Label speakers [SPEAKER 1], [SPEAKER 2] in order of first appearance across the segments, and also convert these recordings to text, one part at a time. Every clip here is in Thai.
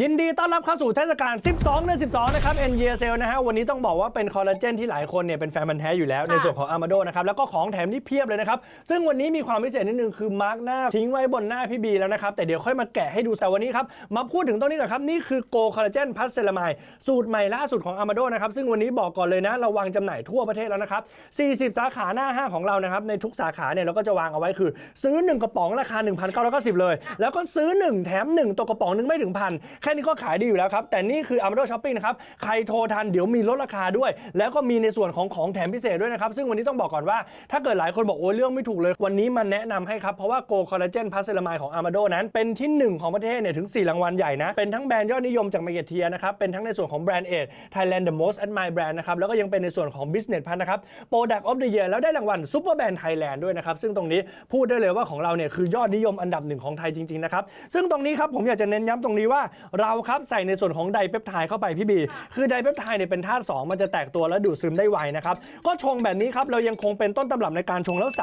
[SPEAKER 1] ยินดีต้อนรับเข้าสู่เทศกาล 12เดือน12 นะครับ n y s l นะฮะ วันนี้ต้องบอกว่าเป็นคอลลาเจนที่หลายคนเนี่ยเป็นแฟนมันธุ์แท้อยู่แล้ว ในส่วนของ a m a d o นะครับ แล้วก็ของแถมที่เพียบเลยนะครับ ซึ่งวันนี้มีความพิเศษนิดนึงคือมาร์กหน้า ทิ้งไว้บนหน้าพี่บีแล้วนะครับ แต่เดี๋ยวค่อยมาแกะให้ดู แต่วันนี้ครับ มาพูดถึงตรงนี้ก่อนครับ นี่คือโกคอลลาเจนพัสเซรามายสูตรใหม่ล่าสุดของ a m a d o นะครับ ซึ่งวันนี้บอกก่อนเลยนะเราวางจำหน่ายทั่วประเทศแล้วนะครับ 40 สาขาหน้าห้างของเรานะครับ ในทุกสาขาเนี่ยเราก็จะวางเอาไว้คือ ซื้อ 1 กระป๋องราคา 1,990 เลย แล้วก็ซื้อ 1 แถม 1ตัวกระป๋องนึงไม่ถึงพันค่นี้ก็ขายดีอยู่แล้วครับ แต่นี่คือ Amado Shopping นะครับ ใครโทรทันเดี๋ยวมีลดราคาด้วย แล้วก็มีในส่วนของของแถมพิเศษด้วยนะครับ ซึ่งวันนี้ต้องบอกก่อนว่า ถ้าเกิดหลายคนบอกโอ้เรื่องไม่ถูกเลย วันนี้มาแนะนำให้ครับ เพราะว่าโกคอลลาเจนพาสเซรามายของ Amado นั้นเป็นที่หนึ่งของประเทศเนี่ยถึง 4 รางวัลใหญ่นะ เป็นทั้งแบรนด์ยอดนิยมจาก m a r k e t i e r นะครับ เป็นทั้งในส่วนของแบรนด์เอท Thailand the most admired brand นะครับแล้วก็ยังเป็นในส่วนของ Business Pass นะครับ Product of the Year แล้วได้รางวัล Super Brand Thailand ด้วยนะครับซึ่งตรงนี้พูดได้เลยว่าของเราเนี่ยคือยอดนิยมอันดับหนึ่งของไทยจริงๆนะครับซึ่งตรงนี้ครับผมอยากจะเน้นย้ำตรงนี้ว่าเราครับใส่ในส่วนของไดเปปไทด์เข้าไปพี่บี คือไดเปปไทด์เนี่ยเป็นธาตุ2มันจะแตกตัวและดูดซึมได้ไวนะครับก็ชงแบบนี้ครับเรายังคงเป็นต้นตำรับในการชงแล้วใส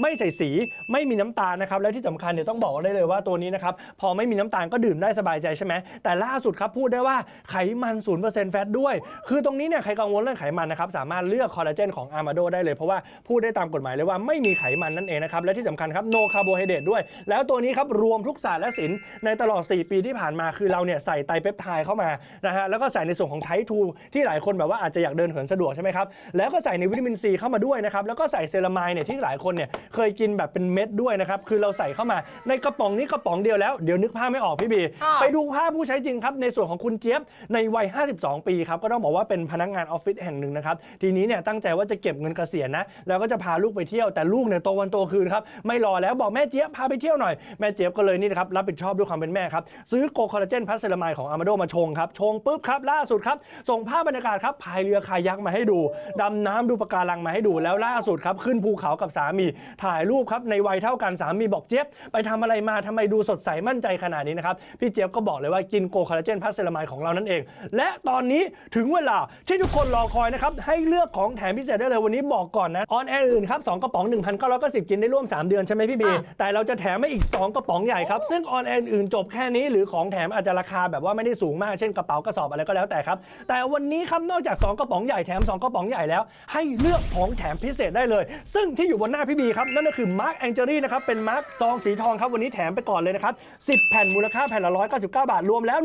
[SPEAKER 1] ไม่ใส่สีไม่มีน้ำตาลนะครับและที่สำคัญเนี่ยต้องบอกได้เลยว่าตัวนี้นะครับพอไม่มีน้ำตาลก็ดื่มได้สบายใจใช่ไหมแต่ล่าสุดครับพูดได้ว่าไขมัน0%แฟตด้วย คือตรงนี้เนี่ยใครกังวลเรื่องไขมันนะครับสามารถเลือกคอลลาเจนของอาร์มาโดได้เลยเพราะว่าพูดได้ตามกฎหมายเลยว่าไม่มีไขมันนั่นเองนะครับและที่สำคัญครับ no carbohydrate ด้วย แล้วตัวนี้ครับรวมทุกศาสตร์และศิลป์ในตลอด 4 ปีที่ผ่านมาคือเราเนี่ยใส่ไตรเปปไทด์เข้ามานะฮะแล้วก็ใส่ในส่วนของไททูที่หลายคนแบบว่าอาจจะอยากเดินเหินสะดวกใช่ไหมครับแล้วก็ใส่ในวิตามินซีเข้ามาด้วยนะครับแล้วก็ใส่เซรามายเนี่ยที่หลายคนเนี่ยเคยกินแบบเป็นเม็ดด้วยนะครับคือเราใส่เข้ามาในกระป๋องนี้กระป๋องเดียวแล้วเดี๋ยวนึกภาพไม่ออกพี่บี
[SPEAKER 2] อ่า
[SPEAKER 1] ไปดูภาพผู้ใช้จริงครับในส่วนของคุณเจี๊ยบในวัย 52 ปีครับก็ต้องบอกว่าเป็นพนักงานออฟฟิศแห่งหนึ่งนะครับทีนี้เนี่ยตั้งใจว่าจะเก็บเงินเกษียณนะแล้วก็จะพาลูกไปเที่ยวแต่ลูกเนี่ยโตวันโตคืนครับไม่รอแล้วบอกแม่เจี๊ยบพาไปเที่ยวหน่อยแม่เจี๊ยบก็เลยนี่นะครับรับผิดชอบด้วยความเป็นแม่ครับซื้อโกคอลลาเจนพัสเซรามายของอามาโดมาชงครับ ชงปุ๊บครับ ล่าสุดครับ ส่งภาพบรรยากาศครับพายเรือคายักมาให้ดู ดำน้ำดูปะการังมาให้ดูแล้วล่าสุดครับ ขึ้นภูเขากับสามี ถ่ายรูปครับ ในวัยเท่ากันสามีบอกเจี๊ยบไปทำอะไรมาทำไมดูสดใสมั่นใจขนาดนี้นะครับ พี่เจี๊ยบก็บอกเลยว่ากินโกคอลลาเจนพัสเซรามายของเรานั่นเอง และตอนนี้ถึงเวลาที่ทุกคนรอคอยนะครับให้เลือกของแถมพิเศษได้เลยวันนี้บอกก่อนนะออนแอร์อื่นครับสองกระป๋อง 1,990 กินได้ร่วม 3 เดือนใช่ไหมพี่บี
[SPEAKER 2] อะ
[SPEAKER 1] แต่เราจะแถมให้อีก 2 กระป๋องใหญ่ครับซึ่งออนแอร์อื่นจบแค่นี้หรือของแถมอาจจะราราคาแบบว่าไม่ได้สูงมากเช่นกระเป๋ากระสอบอะไรก็แล้วแต่ครับ แต่วันนี้ครับนอกจาก 2 กระป๋องใหญ่แถม 2 กระป๋องใหญ่แล้ว ให้เลือกของแถมพิเศษได้เลย ซึ่งที่อยู่บนหน้าพี่บีครับนั่นก็คือมาร์กแองเจอรี่นะครับเป็นมาร์กซองสีทองครับวันนี้แถมไปก่อนเลยนะครับ10 แผ่นมูลค่าแผ่นละ199 บาทรวมแล้ว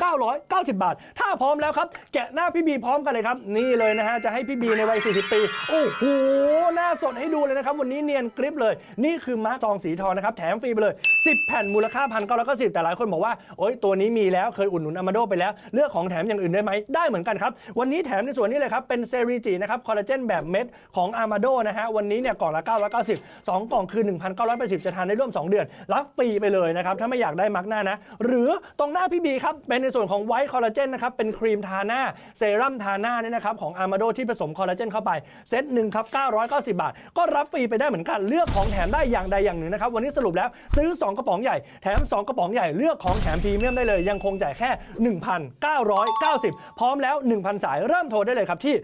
[SPEAKER 1] 1,990 บาท ถ้าพร้อมแล้วครับแกะหน้าพี่บีพร้อมกันเลยครับนี่เลยนะฮะจะให้พี่บีในวัย 40 ปีโอ้โหหน้าสดให้ดูเลยนะครับวันนี้เนียนกริปเลย นี่คือมาร์กซองสีทองนะครับแถมฟรีไปเลย 10 แผ่นมูลค่าพันเก้าร้อยเก้าสิบแต่หลายคนบอกว่าโอ๊ยตัวนี้มีแล้วเคยอุดหนุนอามาโดไปแล้ว เลือกของแถมอย่างอื่นได้ไหมได้เหมือนกันครับวันนี้แถมในส่วนนี้เลยครับเป็นเซรีจีนะครับคอลลาเจนแบบเม็ดของอามาโดนะฮะวันนี้เนี่ยกล่องละ990 2 กล่องคือ 1,980 จะทานได้ร่วม 2 เดือน รับฟรีไปเลยนะครับถ้าไม่อยากได้มาร์กหน้านะ หรือตรงหน้าพี่บีครับเป็นในส่วนของไวท์คอลลาเจนนะครับเป็นครีมทาหน้าเซรั่มทาหน้าเนี่ยนะครับของอามาโดที่ผสมคอลลาเจนเข้าไปเซตหนึ่งครับ990 บาท ก็รับฟรีไปได้เหมือนกันเลือกของแถมได้อย่างใดอย่างหนึ่งนะครับวันนี้สรุปแล้วซื้อ 2 กระป๋องใหญ่แถม 2 กระป๋องใหญ่เลือกของแถมพรีเมียมได้เลยยังคงจ่ายแค่ 1,990 พร้อมแล้ว 1,000 สายเริ่มโทรได้เลยครับที่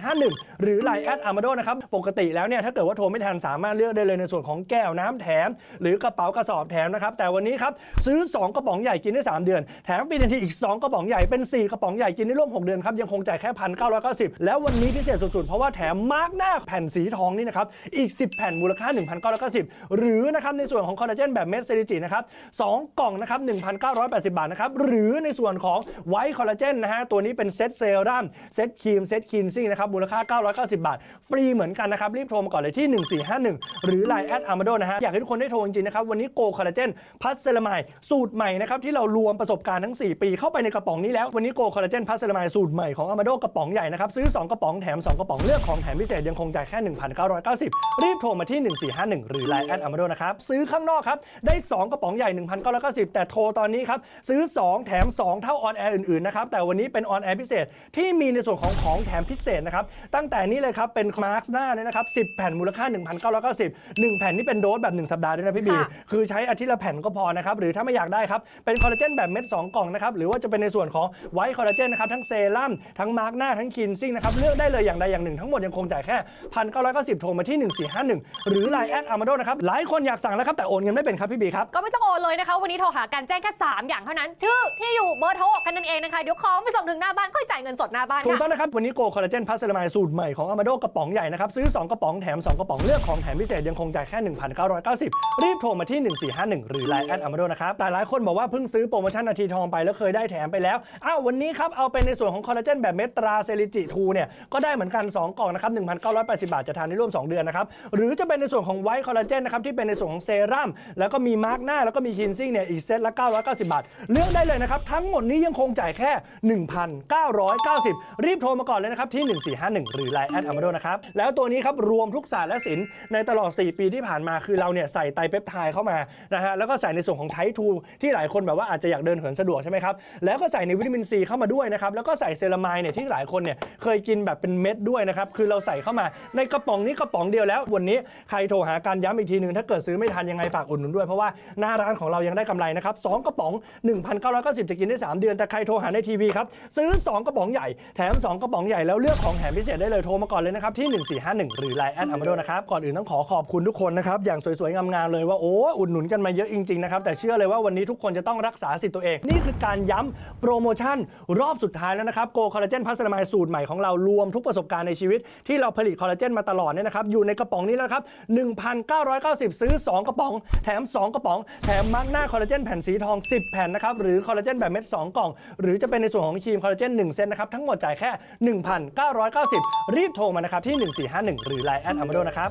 [SPEAKER 1] 1451 หรือ Line แอดอามาโดนะครับ ปกติแล้วเนี่ยถ้าเกิดว่าโทรไม่ทันสามารถเลือกได้เลยในส่วนของแก้วน้ำแถม หรือกระเป๋ากระสอบแถมนะครับ แต่วันนี้ครับ ซื้อ 2 กระป๋องใหญ่กินได้ 3 เดือน แถมฟรีทันทีอีก 2 กระป๋องใหญ่เป็น 4 กระป๋องใหญ่กินได้ร่วม 6 เดือนครับ ยังคงจ่ายแค่1,990แล้ววันนี้พิเศษสุดๆ เพราะว่าแถมมาร์กหน้าแผ่นสีทองนี่นะครับอีก 10 แผ่นมูลค่า 1,990 หรือนะครับในส่วนของคอลลาเจนแบบเม็ดเซริจินะครับสองกล่องนะครับ1,980บาทนะครับ หรือในส่วนของไวท์คอลลาเจนนะฮะ ตัวนี้เป็นเซตเซรั่มเซตครีมเซตคินซิ่งนะครับ มูลค่า 990 บาท ฟรีเหมือนกันนะครับ รีบโทรมาก่อนเลยที่ 1451 หรือ Line แอดอามาโดนะฮะ อยากให้ทุกคนได้โทรจริงๆนะครับ วันนี้โกคอลลาเจนพัสเซรามายสูตรใหม่นะครับที่เรารวมประสบการณ์ทั้ง 4 ปีเข้าไปในกระป๋องนี้แล้ววันนี้โกคอลลาเจนพัสเซรามายสูตรใหม่ของอามาโดกระป๋องใหญ่นะครับซื้อ 2 กระป๋องแถม 2 กระป๋องเลือกของแถมพิเศษยังคงจ่ายแค่ 1,990 รีบโทรมาที่ 1451 หรือ Line แอดอามาโดนะครับซื้อข้างนอกครับได้ 2 กระป๋องใหญ่ 1,990 แต่โทรตอนนี้ครับซื้อ 2 แถม 2 เท่าออนแอร์อื่นๆนะครับแต่วันนี้เป็นออนแอร์พิเศษที่มีในส่วนของของแถมพิเศษนะครับตั้งแต่นี้เลยครับเป็นมาร์คหน้าเนี่ยนะครับ10 แผ่นมูลค่า 1,990 1 แผ่นนี่เป็นโดสแบบ 1 สัปดาห์ด้วยนะพี่บี
[SPEAKER 2] ค่ะ
[SPEAKER 1] คือใช้อาทิตย์ละแผ่นก็พอนะครับหรือถ้าไม่อยากได้ครับเป็นคอลลาเจนแบบเม็ด 2 กล่องนะครับหรือว่าจะเป็นในส่วนของไวท์คอลลาเจนนะครับทั้งเซรั่มทั้งมาร์กหน้าทั้งคินซิ่งนะครับเลือกได้เลยอย่างใดอย่างหนึ่งทั้งหมดยังคงจ่ายแค่ 1,990โทรมาที่ 1451 หรือ Line แอดอามาโดนะครับหลายคนอยากสั่งแล้วครับแต่โอนเงินไม่เป็นครับพี่บีครับ
[SPEAKER 2] ก็ไม่ต้องโอนเลยนะคะ วันนี้โทรหาการแจ้งแค่ 3 อย่างเท่าท่านั้น ชื่อที่อยู่เบอร์โทรแค่นั้นเองนะคะเดี๋ยวของไปส่งถึงหน้าบ้านค่อยจ่ายเงินสดหน้าบ้าน
[SPEAKER 1] ถูก
[SPEAKER 2] ค่ะ
[SPEAKER 1] ต้องนะครับ วันนี้โกคอลลาเจนพัสเซรามายสูตรใหม่ของอามาโดกระป๋องใหญ่นะครับ ซื้อ 2 กระป๋องแถม 2 กระป๋องเลือกของแถมพิเศษยังคงจ่ายแค่ 1,990 รีบโทรมาที่ 1451 หรือ Line แอดอามาโดนะครับแต่หลายคนบอกว่าเพิ่งซื้อโปรโมชั่นนาทีทองไปแล้วเคยได้แถมไปแล้วอ้าววันนี้ครับเอาเป็นในส่วนของคอลลาเจนแบบเม็ดตราเซริจิทูเนี่ยก็ได้เหมือนกัน2กล่องนะครับ1,980บาทจะทานได้ร่วม2เดือนนะครับหรือจะเป็นในส่วนของไวท์คอลลาเจนนะครับที่เป็นในส่วนของเซรั่มแล้วก็มีมาร์กหน้าแล้วก็มีคินซิ่งเนี่ยอีกเซตละ990บาทเลือกได้เลยนะครับ ทั้งหมดนี้ยังคงจ่ายแค่ 1,990 รีบโทรมาก่อนเลยนะครับที่ 1451 หรือ Line แอดอามาโดนะครับ แล้วตัวนี้ครับ รวมทุกศาสตร์และศิลป์ในตลอด 4 ปีที่ผ่านมาคือเราเนี่ยใส่ไตเปปไทด์เข้ามานะฮะแล้วก็ใส่ในส่วนของไททูที่หลายคนแบบว่าอาจจะอยากเดินเหินสะดวกใช่ไหมครับแล้วก็ใส่ในวิตามินซีเข้ามาด้วยนะครับแล้วก็ใส่เซรามายเนี่ยที่หลายคนเนี่ยเคยกินแบบเป็นเม็ดด้วยนะครับคือเราใส่เข้ามาในกระป๋องนี้กระป๋องเดียวแล้ว วันนี้ใครโทรหาการย้ำอีกทีหนึ่งถ้าเกิดซื้อไม่ทันยังไงฝากอุดหนุนด้วยเพราะว่าหน้าร้านของเรายังได้กำไรนะครับสองกระป๋อง1,990 จะกินได้ 3 เดือน แต่ใครโทรหาในทีวีครับ ซื้อ 2 กระป๋องใหญ่ แถม 2 กระป๋องใหญ่แล้วเลือกของแถมพิเศษได้เลย โทรมาก่อนเลยนะครับที่ 1451 หรือ Line แอดอมาโดนะครับ ก่อนอื่นต้องขอขอบคุณทุกคนนะครับ อย่างสวยๆ งามๆ เลยว่า โอ้อุดหนุนกันมาเยอะจริงๆ นะครับ แต่เชื่อเลยว่าวันนี้ทุกคนจะต้องรักษาสิทธิ์ตัวเอง นี่คือการย้ำโปรโมชั่นรอบสุดท้ายแล้วนะครับโกคอลลาเจนพัสนาไมสูตรใหม่ของเรารวมทุกประสบการณ์ในชีวิตที่เราผลิตคอลลาเจนมาตลอดเนี่ยนะครับอยู่ในกระป๋องนี้แล้วครับ1,990 ซื้อ 2 กระป๋อง แถม 2 กระป๋องแถมมาร์กหน้าคอลลาเจนแผ่นสีทอง 10 แผ่นนะครับหรือคอลลาเจนแบบเม็ด2 กล่อง หรือจะเป็นในส่วนของครีมคอลลาเจน1 เซตนะครับทั้งหมดจ่ายแค่ 1,990 รีบโทรมานะครับที่ 1451 หรือ Line แอดอามโดนะครับ